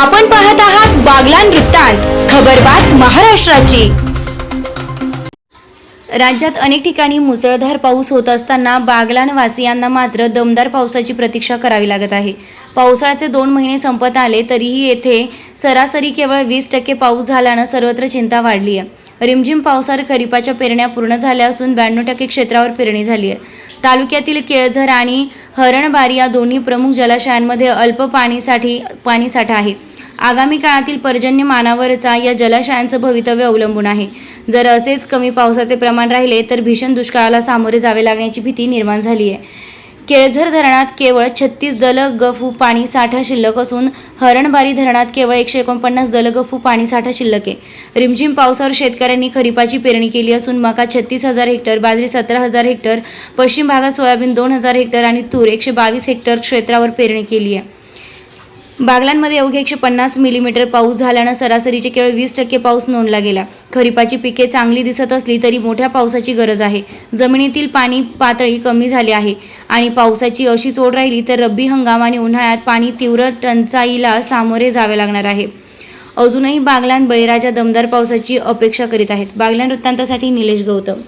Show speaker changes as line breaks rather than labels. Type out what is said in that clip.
आपण पाहत आहात बागलान वृत्तांत खबरबात महाराष्ट्राची. राज्यात अनेक ठिकाणी मुसळधार पाऊस होत असताना बागलानवासियांना मात्र दमदार पावसाची प्रतीक्षा करावी लागत आहे. पावसाळ्याचे दोन महिने संपत आले तरीही येथे सरासरी केवळ वीस टक्के पाऊस झाल्यानं सर्वत्र चिंता वाढली आहे. रिमझिम पावसावर खरीपाच्या पेरण्या पूर्ण झाल्या असून ब्याण्णव टक्के क्षेत्रावर पेरणी झाली आहे. तालुक्यातील केळझर आणि हरणबारी या दोन्ही प्रमुख जलाशयांमध्ये अल्प पाणीसाठी पाणीसाठा आहे. आगामी काळातील पर्जन्यमानावरचा या जलाशयांचं भवितव्य अवलंबून आहे. जर असेच कमी पावसाचे प्रमाण राहिले तर भीषण दुष्काळाला सामोरे जावे लागण्याची भीती निर्माण झाली आहे. केळझर धरणात केवळ छत्तीस दलगफू पाणी साठा शिल्लक असून हरणबारी धरणात केवळ एकशे एकोणपन्नास दलगफू पाणी साठा शिल्लक आहे. रिमझिम पावसावर शेतकऱ्यांनी खरीपाची पेरणी केली असून मका छत्तीस हजार हेक्टर बाजरी सतरा हजार हेक्टर पश्चिम भागात सोयाबीन दोन हजार हेक्टर आणि तूर एकशे बावीस हेक्टर क्षेत्रावर पेरणी केली आहे. बागलांमध्ये अवघे एकशे पन्नास मिलीमीटर पाऊस झाल्यानं सरासरीचे केवळ वीस टक्के पाऊस नोंदला गेला. खरीपाची पिके चांगली दिसत असली तरी मोठ्या पावसाची गरज आहे. जमिनीतील पाणी पातळी कमी झाली आहे आणि पावसाची अशीच ओढ राहिली तर रब्बी हंगाम आणि उन्हाळ्यात पाणी तीव्र टंचाईला सामोरे जावे लागणार आहे. अजूनही बागलान बळीराजा दमदार पावसाची अपेक्षा करीत आहेत. बागलान वृत्तांतासाठी निलेश गौतम.